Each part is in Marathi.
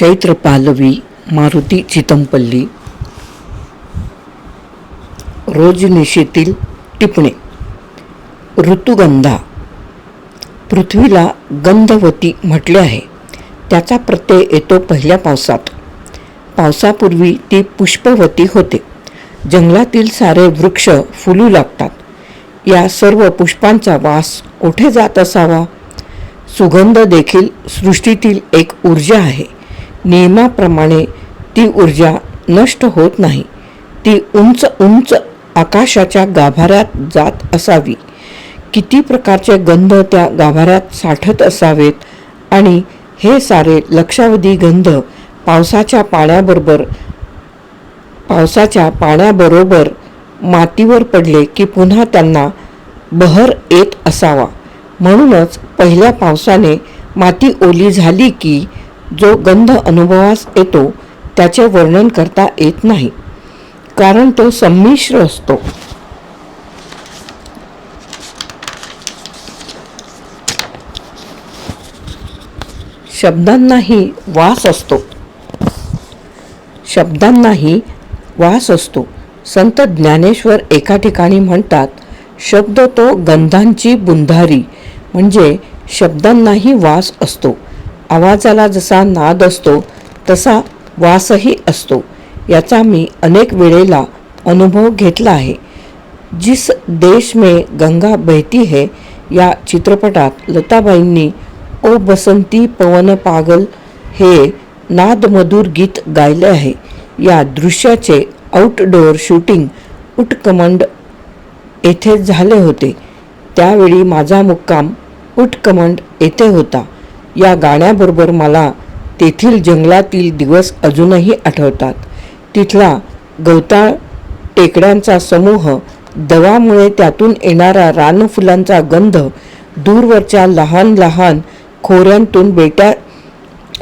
चैत्र पालवी मारुती चितंपल्ली रोजनिशीतील टिपणे. ऋतुगंधा. पृथ्वीला गंधवती म्हटले आहे. त्याचा प्रत्यय येतो पहिल्या पावसात. पावसापूर्वी ती पुष्पवती होते. जंगलातील सारे वृक्ष फुलू लागतात. या सर्व पुष्पांचा वास कोठे जात असावा? सुगंध देखील सृष्टीतील एक ऊर्जा आहे. नियमाप्रमाणे ती ऊर्जा नष्ट होत नाही. ती उंच उंच आकाशाच्या गाभाऱ्यात जात असावी. किती प्रकारचे गंध त्या गाभाऱ्यात साठत असावेत आणि हे सारे लक्षावधी गंध पावसाच्या पाण्याबरोबर पावसाच्या पाण्याबरोबर मातीवर पडले की पुन्हा त्यांना बहर येत असावा. म्हणूनच पहिल्या पावसाने माती ओली झाली की जो गंध अनुभवास येतो त्याचे वर्णन करता येत नाही कारण तो संमिश्र असतो. शब्दांनाही वास असतो. शब्दांनाही वास असतो. संत ज्ञानेश्वर एका ठिकाणी म्हणतात शब्द तो गंधांची बुंधारी म्हणजे शब्दांनाही वास असतो. आवाजाला जसा नाद असतो तसा वासही असतो. याचा मी अनेक वेळेला अनुभव घेतला आहे. जिस देश में गंगा बहती है या चित्रपटात लताबाईंनी ओ बसंती पवन पागल हे नादमधुर गीत गायले आहे. या दृश्याचे आउटडोअर शूटिंग उटकमंड येथे झाले होते. त्यावेळी माझा मुक्काम उटकमंड येथे होता. या गाण्याबरोबर मला तेथील जंगलातील दिवस अजूनही आठवतात. तिथला गवताळ टेकड्यांचा समूह दवामुळे त्यातून येणारा रानफुलांचा गंध दूरवरच्या लहान लहान खोऱ्यांतून बेटा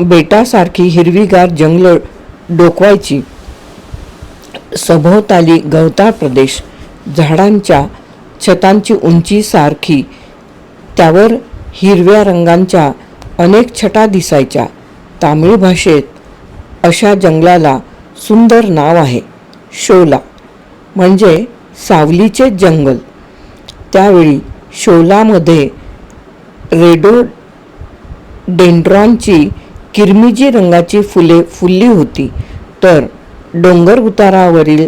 बेटासारखी हिरवीगार जंगलं डोकवायची सभोवताली गवताळ प्रदेश झाडांच्या छतांची उंची सारखी त्यावर हिरव्या रंगांच्या अनेक छटा दिसायच्या. तामिळ भाषेत अशा जंगलाला सुंदर नाव आहे शोला. म्हणजे सावलीचे जंगल. त्यावेळी शोलामध्ये रेडो डेंड्रॉनची किरमिजी रंगाची फुले फुलली होती. तर डोंगर उतारावरील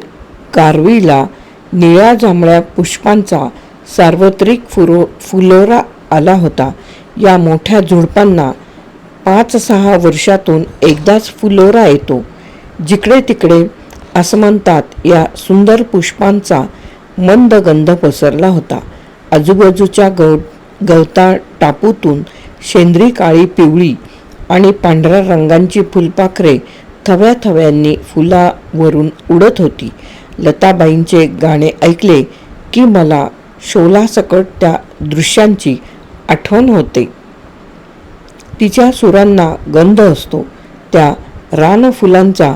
कारवीला निळ्या जांभळ्या पुष्पांचा सार्वत्रिक फुरो फुलोरा आला होता. या मोठ्या झुडपांना पाच सहा वर्षातून एकदाच फुलोरा येतो. जिकडे तिकडे आसमंतात या सुंदर पुष्पांचा मंद गंध पसरला होता. आजूबाजूच्या गव गवताळ टापूतून शेंद्री काळी पिवळी आणि पांढऱ्या रंगांची फुलपाखरे थव्या थव्यांनी फुलावरून उडत होती. लताबाईंचे गाणे ऐकले की मला शोलासकट त्या दृश्यांची आठवण होते. तिच्या सुरांना गंध असतो. त्या रानफुलांचा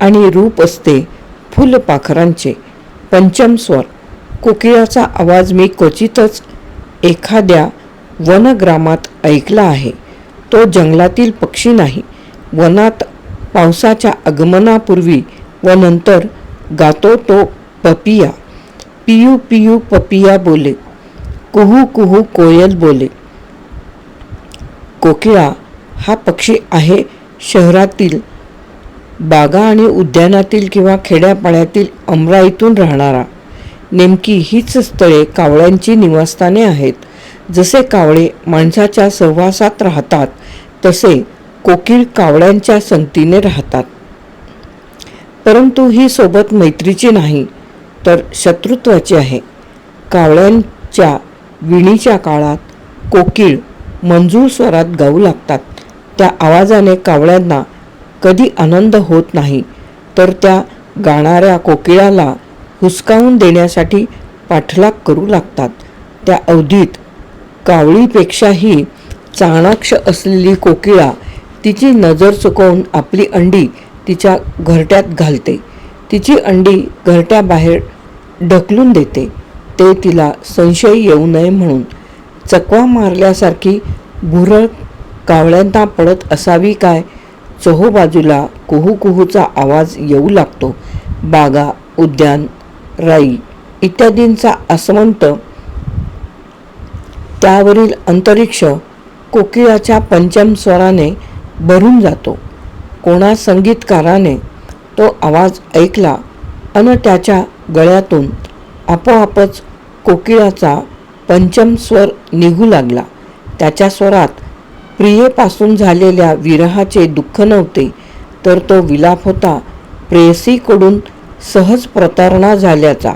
आणि रूप असते फुलपाखरांचे पंचम स्वर. कोकिळाचा आवाज मी क्वचितच एखाद्या वनग्रामात ऐकला आहे. तो जंगलातील पक्षी नाही. वनात पावसाच्या आगमनापूर्वी व नंतर गातो तो पपिया. पियू पियू पपिया बोले. कुहू कुहू कोयल बोले. कोकिळा हा पक्षी आहे शहरातील बागा आणि उद्यानातील किंवा खेड्यापाड्यातील अमराईतून राहणारा. नेमकी हीच स्थळे कावळ्यांची निवासस्थाने आहेत. जसे कावळे माणसाच्या सहवासात राहतात तसे कोकिळ कावळ्यांच्या संगतीने राहतात. परंतु ही सोबत मैत्रीची नाही तर शत्रुत्वाची आहे. कावळ्यांच्या विणीच्या काळात कोकिळ मंजूळ स्वरात गाऊ लागतात. त्या आवाजाने कावळ्यांना कधी आनंद होत नाही तर त्या गाणाऱ्या कोकिळाला हुसकावून देण्यासाठी पाठलाग करू लागतात. त्या अवधीत कावळीपेक्षाही चाणाक्ष असलेली कोकिळा तिची नजर चुकवून आपली अंडी तिच्या घरट्यात घालते. तिची अंडी घरट्याबाहेर ढकलून देते. ते तिला संशय येऊ नये म्हणून चकवा मारल्यासारखी भुरळ कावळ्यांना पडत असावी काय? चहोबाजूला कुहू कुहूचा आवाज येऊ लागतो. बागा उद्यान राई इत्यादींचा आसमंत त्यावरील अंतरिक्ष कोकिळाच्या पंचम स्वराने भरून जातो. कोणा संगीतकाराने तो आवाज ऐकला अन त्याच्या गळ्यातून आपोआपच कोकिळाचा पंचम स्वर निघू लागला. त्याच्या स्वरात प्रियेपासून झालेल्या विरहाचे दुःख नव्हते तर तो विलाप होता प्रेयसीकडून सहज प्रतारणा झाल्याचा.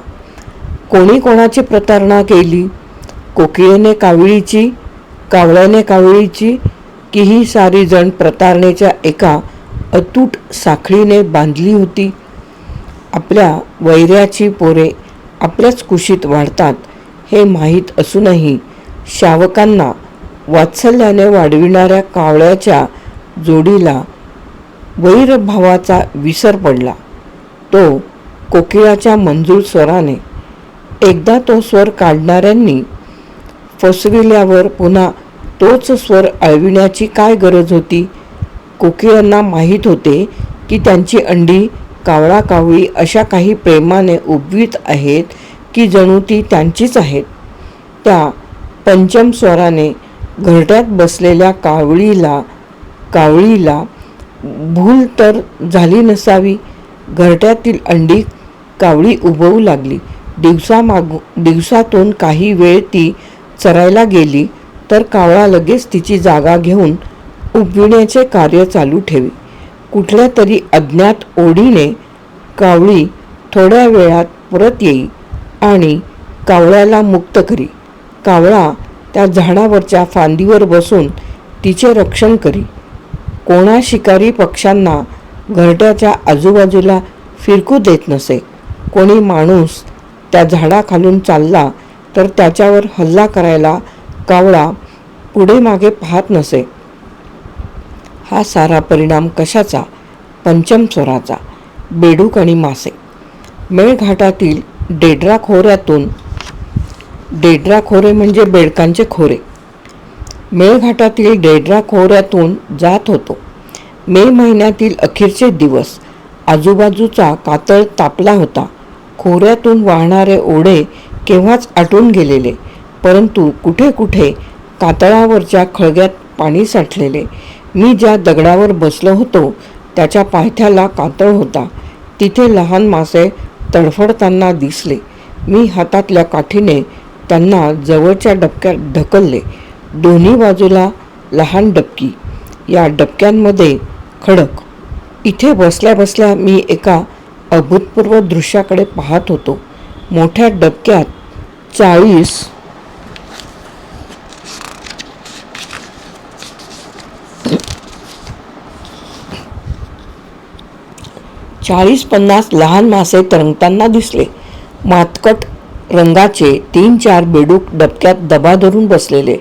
कोणी कोणाची प्रतारणा केली? कोकिळेने कावळीची कावळ्याने कावळीची की ही सारी जण प्रतारणेच्या एका अतूट साखळीने बांधली होती? आपल्या वैऱ्याची पोरे आपल्याच कुशीत वाढतात हे माहीत असूनही शावकांना वात्सल्याने वाढविणाऱ्या कावळ्याच्या जोडीला वैरभावाचा विसर पडला. तो कोकिळाच्या मंजूळ स्वराने एकदा तो स्वर काढणाऱ्यांनी फसविल्यावर पुन्हा तोच स्वर अळविण्याची काय गरज होती? कोकिळांना माहीत होते की त्यांची अंडी कावळा कावळी अशा काही प्रेमाने उबवीत आहेत की जणू ती त्यांचीच आहेत. त्या पंचम स्वराने घरट्यात बसलेल्या कावळीला कावळीला भूल तर झाली नसावी. घरट्यातील अंडी कावळी उभवू लागली. दिवसामागू दिवसातून काही वेळ ती चरायला गेली तर कावळा लगेच तिची जागा घेऊन उबविण्याचे कार्य चालू ठेवी. कुठल्या तरी अज्ञात ओढीने कावळी थोड्या वेळात परत येई आणि कावळ्याला मुक्त करी. कावळा त्या झाडावरच्या फांदीवर बसून तिचे रक्षण करी. कोणा शिकारी पक्ष्यांना घरट्याच्या आजूबाजूला फिरकू देत नसे. कोणी माणूस त्या झाडाखालून चालला तर त्याच्यावर हल्ला करायला कावळा पुढे मागे पाहत नसे. हा सारा परिणाम कशाचा? पंचम स्वराचा. बेडूक आणि मासे. मेळघाटातील डेड्रा खोऱ्यातून डेड्रा खोरे म्हणजे बेडकांचे खोरे. मेळघाटातील डेड्रा खोऱ्यातून जात होतो. मे महिन्यातील अखेरचे दिवस. आजूबाजूचा कातळ तापला होता. खोऱ्यातून वाहणारे ओढे केव्हाच आटून गेलेले परंतु कुठे कुठे कातळावरच्या खळग्यात पाणी साठलेले. मी ज्या दगडावर बसलो होतो त्याच्या पायथ्याला कातळ होता. तिथे लहान मासे तडफडताना दिसले. मी हातातल्या काठीने त्यांना जवळच्या डबक्यात ढकलले. दोन्ही बाजूला लहान डबकी. या डबक्यांमध्ये खडक. इथे बसल्या बसल्या मी एका अभूतपूर्व दृश्याकडे पाहत होतो. मोठ्या डबक्यात चाळीस चाळीस पन्नास लहान मासे तरंगताना दिसले. मातकट रंगाचे तीन चार बेडूक डबक्यात दबा धरून बसलेले.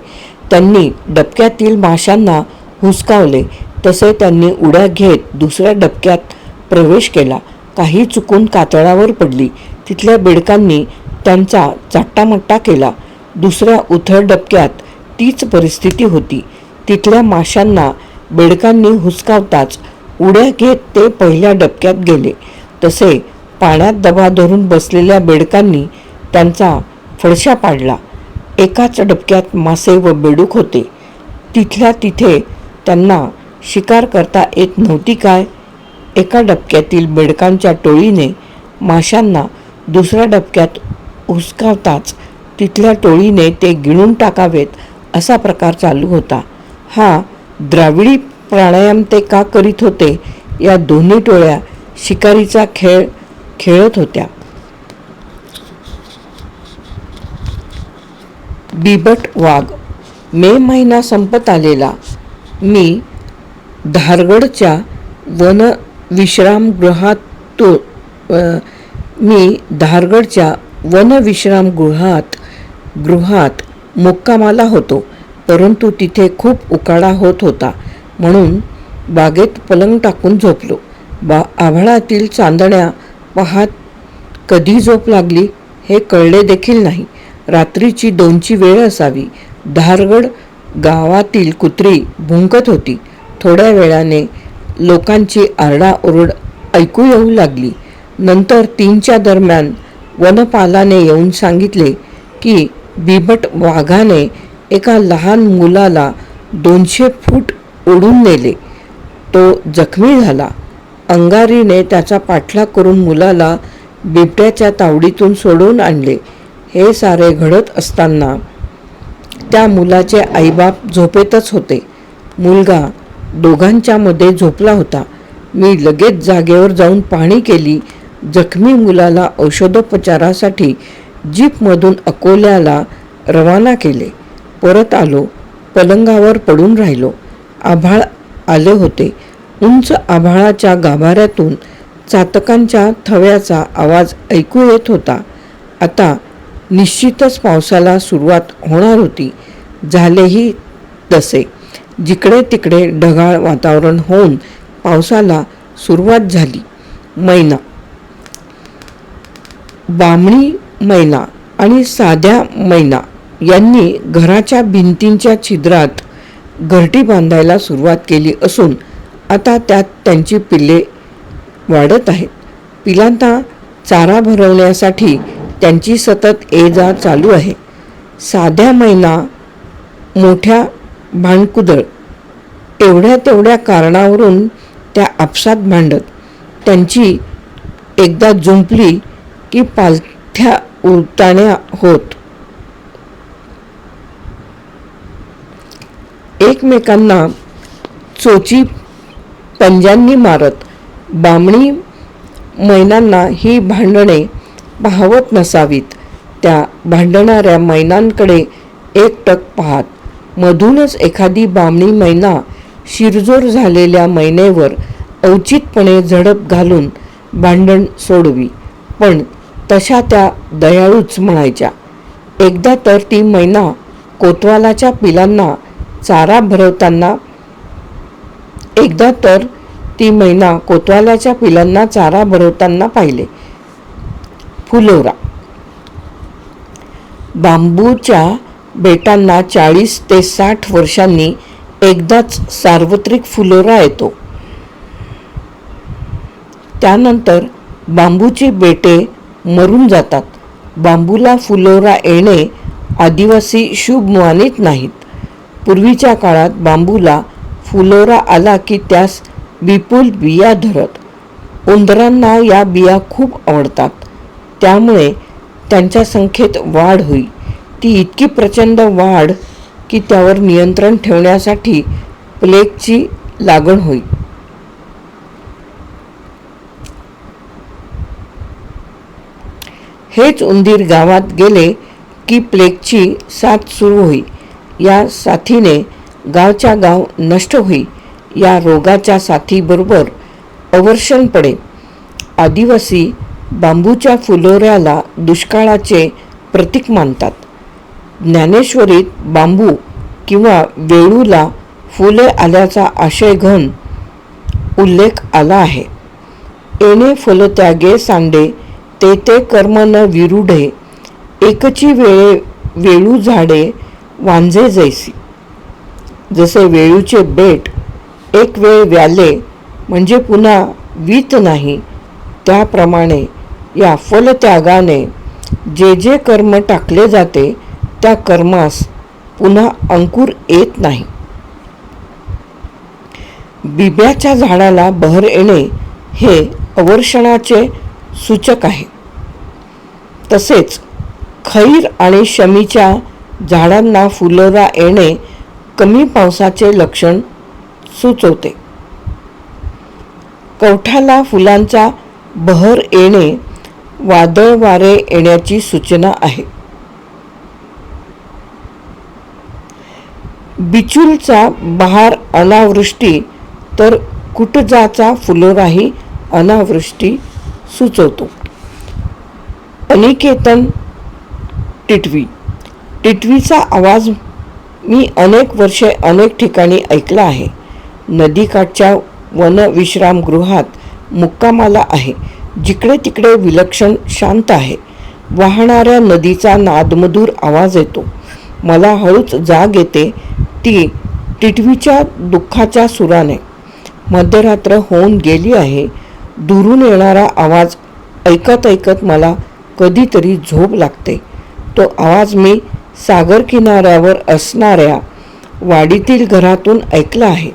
त्यांनी डबक्यातील माशांना हुसकावले. तसे त्यांनी उड्या घेत दुसऱ्या डबक्यात प्रवेश केला. काही चुकून कातळावर पडली. तिथल्या बेडकांनी त्यांचा चाट्टामट्टा केला. दुसऱ्या उथळ डबक्यात तीच परिस्थिती होती. तिथल्या माशांना बेडकांनी हुसकावताच उड्या घेत ते पहिल्या डबक्यात गेले. तसे पाण्यात दबा धरून बसलेल्या बेडकांनी त्यांचा फडशा पाडला. एकाच डबक्यात मासे व बेडूक होते. तिथल्या तिथे त्यांना शिकार करता येत नव्हती काय? एका डबक्यातील बेडकांच्या टोळीने माशांना दुसऱ्या डबक्यात हुसकावताच तिथल्या टोळीने ते गिणून टाकावेत असा प्रकार चालू होता. हा द्राविडी प्राणायाम ते का करीत होते या दोन्ही टोळ्या शिकारीचा खेळ खेळत होत्या. बिबट वाघ. मे महिना संपत आलेला. मी धारगडच्या वन विश्रामगृहातून मी धारगडच्या वन विश्रामगृहात गृहात मुक्कामाला होतो परंतु तिथे खूप उकाडा होत होता. म्हणून बागेत पलंग टाकून झोपलो. बा आभाळातील चांदण्या पाहात कधी झोप लागली हे कळले देखील नाही. रात्रीची दोनची वेळ असावी. धारगड गावातील कुत्री भुंकत होती. थोड्या वेळाने लोकांची आरडाओरड ऐकू येऊ लागली. नंतर तीनच्या दरम्यान वनपालाने येऊन सांगितले की बिबट वाघाने एका लहान मुलाला दोनशे फूट ओढून नेले. तो जखमी झाला. अंगारीने त्याचा पाठलाग करून मुलाला बिबट्याच्या तावडीतून सोडवून आणले. हे सारे घडत असताना त्या मुलाचे आईबाप झोपेतच होते. मुलगा दोघांच्यामध्ये झोपला होता. मी लगेच जागेवर जाऊन पाहणी केली. जखमी मुलाला औषधोपचारासाठी जीपमधून अकोल्याला रवाना केले. परत आलो. पलंगावर पडून राहिलो. आभाळ आले होते. उंच आभाळाच्या गाभाऱ्यातून चातकांच्या थव्याचा आवाज ऐकू येत होता. आता निश्चितच पावसाला सुरुवात होणार होती. झालेही तसे. जिकडे तिकडे ढगाळ वातावरण होऊन पावसाला सुरुवात झाली. मैना. बामणी मैना आणि साध्या मैना यांनी घराच्या भिंतींच्या छिद्रात घरटी बांधायला सुरुवात केली असून आता त्यात त्यांची पिल्ले वाढत आहेत. पिलांना चारा भरवण्यासाठी त्यांची सतत ये जा चालू आहे. साध्या मैना मोठ्या भांडकुदळ एवढ्या तेवढ्या कारणावरून त्या आपसात भांडत. त्यांची एकदा जुंपली की पालथ्या उलटाण्या होत. एकमेकांना चोची पंजांनी मारत बामणी मैनांना ही भांडणे पाहवत नसावीत. त्या भांडणाऱ्या मैनांकडे एकटक पाहत मधूनच एखादी बामणी मैना शिरजोर झालेल्या मैनेवर औचितपणे झडप घालून भांडण सोडवी. पण तशा त्या दयाळूच म्हणायच्या. एकदा तर ती मैना कोतवालाच्या पिलांना चारा भरवताना एकदा तर ती मैना कोतवाल्याच्या पिलांना चारा भरवताना पाहिले. फुलोरा. बांबूच्या बेटांना चाळीस ते साठ वर्षांनी एकदाच सार्वत्रिक फुलोरा येतो. त्यानंतर बांबूची बेटे मरून जातात. बांबूला फुलोरा येणे आदिवासी शुभ मानित नाहीत. पूर्वीच्या काळात बांबूला फुलोरा आला की त्यास विपुल बिया धरत. उंदरांना या बिया खूप आवडतात. त्यामुळे त्यांच्या संख्येत वाढ होई. ती इतकी प्रचंड वाढ की त्यावर नियंत्रण ठेवण्यासाठी प्लेगची लागण होई. हेच उंदीर गावात गेले की प्लेगची साथ सुरू होई. या साथीने गावच्या गाव नष्ट होई. या रोगाच्या साथीबरोबर अवर्षण पडे आदिवासी बांबूच्या फुलोऱ्याला दुष्काळाचे प्रतीक मानतात. ज्ञानेश्वरीत बांबू किंवा वेळूला फुले आल्याचा आशय घन उल्लेख आला आहे. येणे फलत्यागे सांडे ते ते कर्म न विरुढे एकची वेळे वेळू झाडे वांझे जैसी. जसे वेळूचे बेट एक वेळ व्याले म्हणजे पुन्हा वीत नाही त्याप्रमाणे या फलत्यागाने जे जे कर्म टाकले जाते त्या कर्मास पुन्हा अंकुर येत नाही. बिब्याच्या झाडाला बहर येणे हे अवर्षणाचे सूचक आहे. तसेच खैर आणि शमीच्या झाडांना फुलोरा येणे कमी पावसाचे लक्षण सुचवते. कवठाला फुलांचा बहर येणे वादळ वारे येण्याची सूचना आहे. बिचूलचा बहार अनावृष्टी तर कुटजाचा फुलोराही अनावृष्टी सुचवतो. अनिकेतन टिटवी टिटवीचा आवाज मी अनेक वर्षे अनेक ठिकाणी ऐकला आहे. नदीकाठच्या वनविश्रामगृहात मुक्कामाला आहे. जिकडे तिकडे विलक्षण शांत आहे. वाहणाऱ्या नदीचा नादमधूर आवाज येतो. मला हळूच जाग येते ती टिटवीच्या दुःखाच्या सुराने. मध्यरात्र होऊन गेली आहे. दुरून येणारा आवाज ऐकत ऐकत मला कधीतरी झोप लागते. तो आवाज मी सागर किनाऱ्यावर असणाऱ्या वाडीतील घरातून ऐकलं आहे.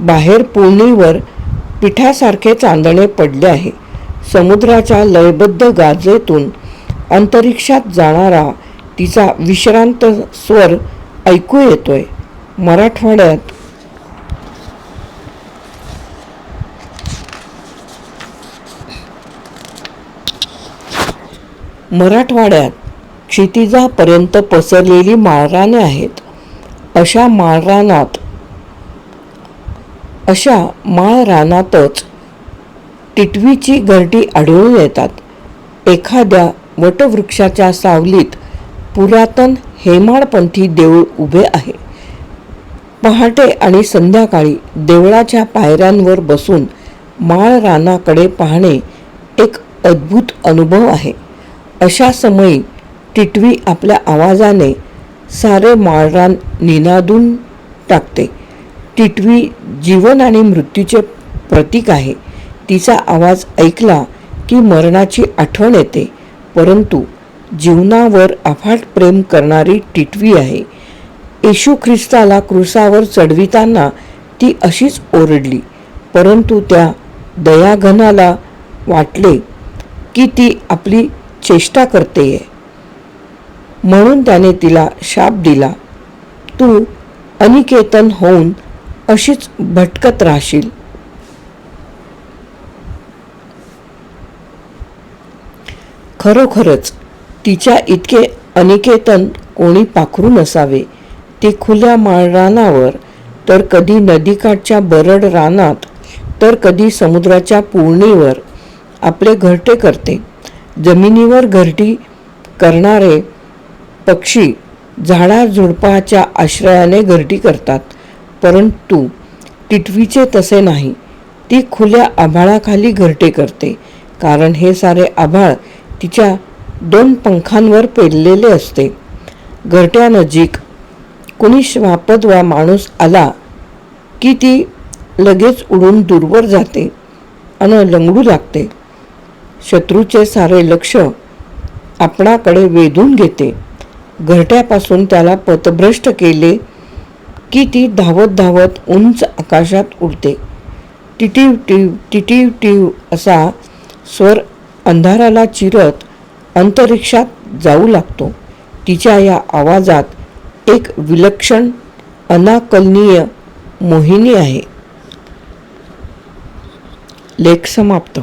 बाहेर पुळणीवर पिठासारखे चांदणे पडले आहे. समुद्राच्या लयबद्ध गाजेतून अंतरिक्षात जाणारा तिचा विश्रांत स्वर ऐकू येतोय. मराठवाड्यात मराठवाड्यात क्षितिजापर्यंत पसरलेली माळराने आहेत. अशा माळरानात अशा माळरानातच टिटवीची घरटी आढळून येतात. एखाद्या वटवृक्षाच्या सावलीत पुरातन हेमाडपंथी देऊळ उभे आहे. पहाटे आणि संध्याकाळी देवळाच्या पायऱ्यांवर बसून माळ रानाकडे पाहणे एक अद्भुत अनुभव आहे. अशा समयी टिटवी आपल्या आवाजाने सारे माळरान निनादून टाकते. टिटवी जीवन आणि मृत्यूचे प्रतीक आहे. तिचा आवाज ऐकला की मरणाची आठवण येते. परंतु जीवनावर अफाट प्रेम करणारी टिटवी आहे. येशू ख्रिस्ताला क्रुसावर चढविताना ती अशीच ओरडली. परंतु त्या दयाघनाला वाटले की ती आपली चेष्टा करतेय. म्हणून त्याने तिला शाप दिला. तू अनिकेतन होऊन अशीच भटकत राहशील. खरोखरच तिच्या इतके अनिकेतन कोणी पाखरू नसावे. ती खुल्या माळरानावर तर कधी नदीकाठच्या बरड रानात तर कधी समुद्राच्या पूर्णीवर आपले घरटे करते. जमिनीवर घरटी करणारे पक्षी झाडाझुडपाच्या आश्रयाने घरटी करतात. परंतु टिटवीचे तसे नाही. ती खुल्या आभाळाखाली घरटे करते. कारण हे सारे आभाळ तिच्या दोन पंखांवर पेरलेले असते. घरट्यानजीक कुणी श्वापद वा माणूस आला की ती लगेच उडून दूरवर जाते अन लंगडू लागते. शत्रूचे सारे लक्ष आपणाकडे वेधून घेते. घरट्यापासून त्याला पथभ्रष्ट केले की ती धावत धावत उंच आकाशात उडते. टिटीव टिव टिटीव टिव असा स्वर अंधाराला चिरत अंतरिक्षात जाऊ लागतो. तिच्या या आवाजात एक विलक्षण अनाकलनीय मोहिनी आहे. लेख समाप्त.